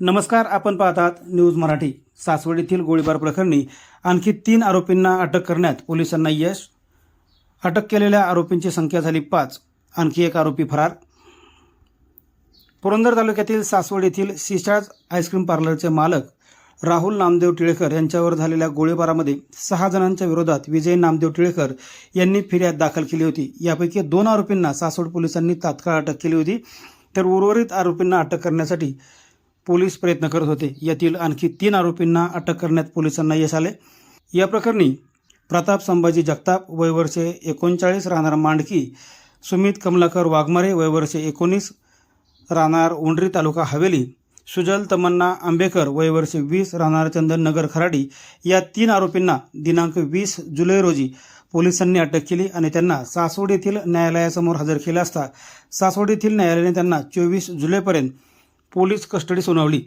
नमस्कार आपण पाहतात न्यूज मराठी. सासवड येथील गोळीबार प्रकरणी आणखी तीन आरोपींना अटक करण्यात पोलिसांना यश. अटक केलेल्या आरोपींची संख्या झाली पाच आणखी एक आरोपी फरार. पुरंदर तालुक्यातील सासवड येथील सिशाज आईस्क्रीम पार्लरचे मालक राहुल नामदेव टिळेकर यांच्यावर झालेल्या गोळीबारामध्ये सहा जणांच्या विरोधात विजय नामदेव टिळेकर यांनी फिर्याद दाखल केली होती. यापैकी दोन आरोपींना सासवड पोलिसांनी तात्काळ अटक केली होती. तर उर्वरित आरोपींना अटक करण्यासाठी पोलीस प्रयत्न करत होते. यातील आणखी तीन आरोपींना अटक करण्यात पोलिसांना यश आले. या प्रकरणी प्रताप संभाजी जगताप वयवर्षे एकोणचाळीस राहणार मांडकी सुमित कमलाकर वाघमारे वयवर्षे एकोणीस राहणार उंडरी तालुका हवेली सुजल तमन्ना आंबेकर वयवर्षे वीस राहणार चंदन नगर खराडी या तीन आरोपींना दिनांक वीस जुलै रोजी पोलिसांनी अटक केली आणि त्यांना सासवड येथील न्यायालयासमोर हजर केले असता सासवड येथील न्यायालयाने त्यांना चोवीस जुलैपर्यंत पोलीस कस्टडी सुनावली.